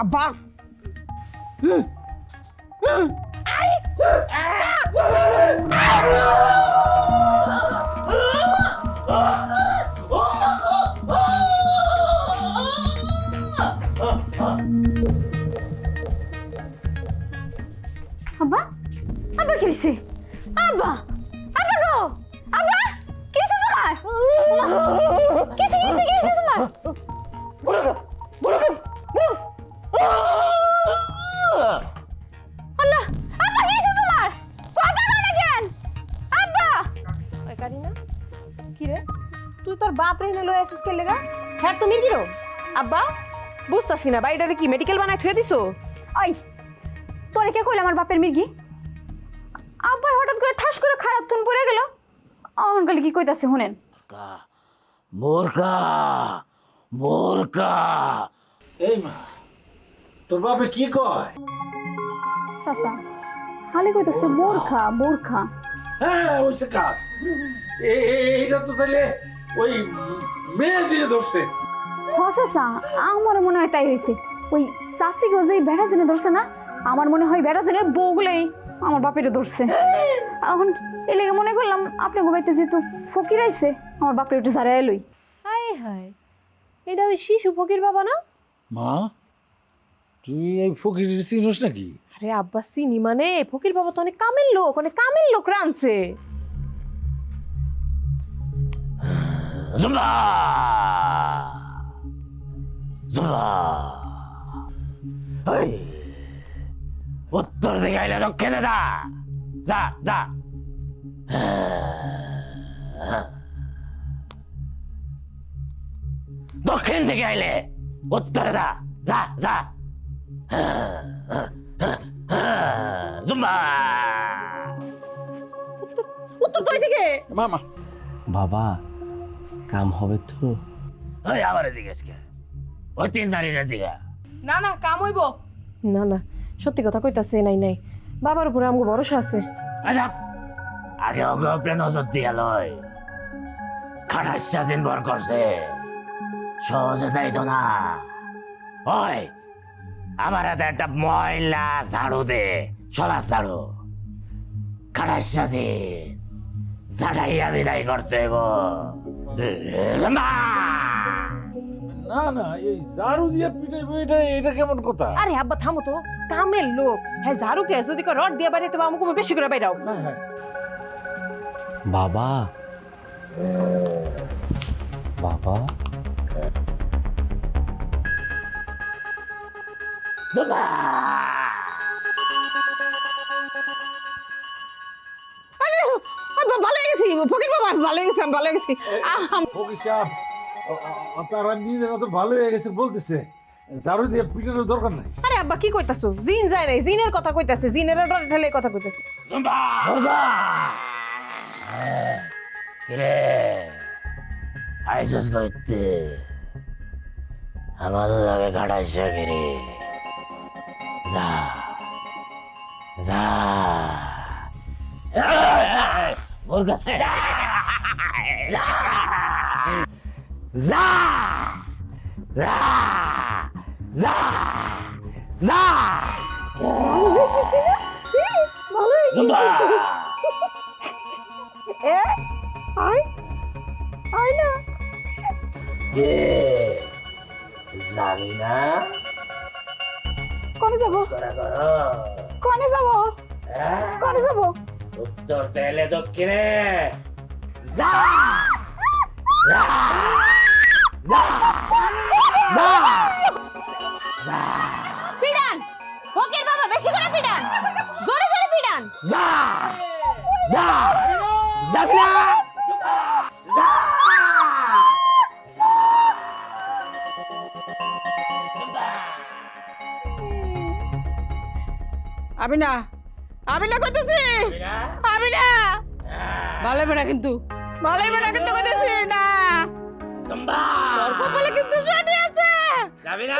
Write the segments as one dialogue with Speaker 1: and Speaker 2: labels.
Speaker 1: আব্বা
Speaker 2: আব্বা আব্বা কি হয়েছে আব্বা আব্বা কি হয়েছে কি হয়েছে কি হয়েছে তোমার আল্লাহ আব্বা কি হয়েছে তোমার কথা না কেন আব্বা
Speaker 3: ওই কারিনা কি রে তুই তোর বাপ রে লয়ে আসিস কে লেগা হ্যাঁ তুমি কি রো আব্বা বুঝতাছি না বাড়িটারে কি মেডিকেল বানায় থুয়ে দিছো
Speaker 2: ওই তোরে কে কইল আমার বাপের মির্গি আব্বা হঠাৎ করে ঠাস করে খারাপ তুন পড়ে গেল অহন কালে কি কইতাছে শুনেন
Speaker 4: মোরকা মোরকা
Speaker 5: এই মা তোর বাপে কি কয়?
Speaker 2: চাচা খালি কইতাছে বোরখা বোরখা।
Speaker 5: হ্যাঁ কাজ এইটা তো তাহলে ওই মেয়ে জিরে ধরছে।
Speaker 2: হ চাচা আমার মনে হয় তাই হয়েছে ওই চাষি গো যে বেড়া জেনে ধরছে না আমার মনে হয় বেড়া জেনের বউগুলোই আমার বাপেরে ধরছে। এখন লেগে মনে করলাম আপনি বাড়িতে যেহেতু ফকির আইছে আমার বাপের একটু সারাই লই।
Speaker 3: হায় হায় এটা ওই শিশু ফকির বাবা না?
Speaker 5: মা তুই এই ফকির চিনিস নাকি?
Speaker 3: আরে আব্বা চিনি মানে? ফকির বাবা তো অনেক কামের লোক অনেক কামের লোক রানছে
Speaker 4: জুমলা জুমলা এই! উত্তর দিকে আইলে দক্ষিণে যা যা যা দক্ষিণ থেকে আইলে উত্তরে যা যা যা জুম্বা
Speaker 3: উত্তর তো দিকে
Speaker 5: মামা
Speaker 6: বাবা কাম হবে তো।
Speaker 4: ওই আমার জিজ্ঞেস কে ওই তিন জিজ্ঞা
Speaker 3: না না কাম হইব। না না সত্যি কথা কইতাছে, নাই নাই। বাবার উপরে আমগো ভরসা আছে।
Speaker 4: আচ্ছা আগে ওকে ওপরে নজর দিয়া লয়। খাটাচ্ছা দিন ভর করছে। সহজে যাইতো না। ওই, আমার হাতে একটা ময়লা ঝাড়ু দে সলা ঝাড়ু। খাটাচ্ছা দিন ঝাড়াইয়া বিদায় করতে হইব!
Speaker 5: না না এই ঝাড়ু দিয়ে পিটাইবো এটা এটা কেমন কথা?
Speaker 3: আরে আব্বা থামো তো। কামের লোক। হ্যাঁ ঝাড়ু কে যদি কো রড দিয়ে বাইরে তো আমাকে বেশি করে বাইরাও।
Speaker 5: হ্যাঁ হ্যাঁ।
Speaker 6: বাবা। বাবা।
Speaker 4: লম্বা!
Speaker 3: আরে আব্বা ভালো হয়ে গেছি। ফকির বাবা ভালো হয়ে গেছি আমি ভালো হয়ে গেছি। আহ,
Speaker 5: ফকির সাহেব। আ- আ- তারা নিজেরা তো ভালো হয়ে গেছে বলতেছে। ঝাড়ু দিয়ে পিটানোর দরকার নাই।
Speaker 3: আরে আব্বা কি কইতাছো? জিন যায় নাই জিনের কথা কইতাছে জিনের ডর ঠেলে কথা কইতাছে।
Speaker 4: লম্বা! কিরে আইসস করতে। আমাদের আগে কাটাইছে কিরে যা যা। মুরগা যা যা যা যা জুম্বা
Speaker 2: এ আই আই না
Speaker 4: কে জানি না
Speaker 2: কোনে যাব
Speaker 4: করা করো
Speaker 2: কোনে যাব
Speaker 4: হ্যাঁ?
Speaker 2: কোনে যাব
Speaker 4: উত্তর তেলে দক্ষিণে যা যা যা যা যা
Speaker 3: পিডান! ফকির বাবা বেশি করে পিডান! জোরে জোরে পিডান!
Speaker 4: যা যা যাবি যা
Speaker 1: আমি না আমি না কইতেছি আমি না ভালো কিন্তু ভালো না কিন্তু কইতেছি না।
Speaker 4: জম্বা
Speaker 1: তোর কপালে কিন্তু শনি আছে।
Speaker 4: যাবি না?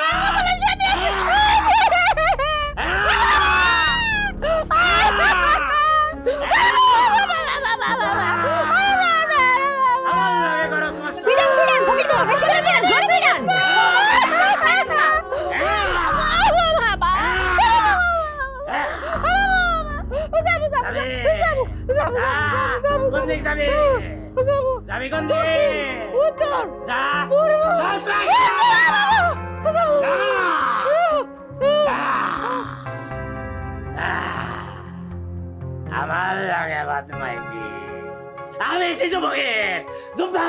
Speaker 4: যাবে?
Speaker 1: যাব যাব যাব
Speaker 4: কোন দিক যাবে
Speaker 1: যাব?
Speaker 4: যাবি কোন দিকে?
Speaker 1: উত্তর
Speaker 4: যা
Speaker 1: পূর্ব।
Speaker 4: আমার লাগে বাদ মাইছি। আমি শিশু বগের জুম্বা!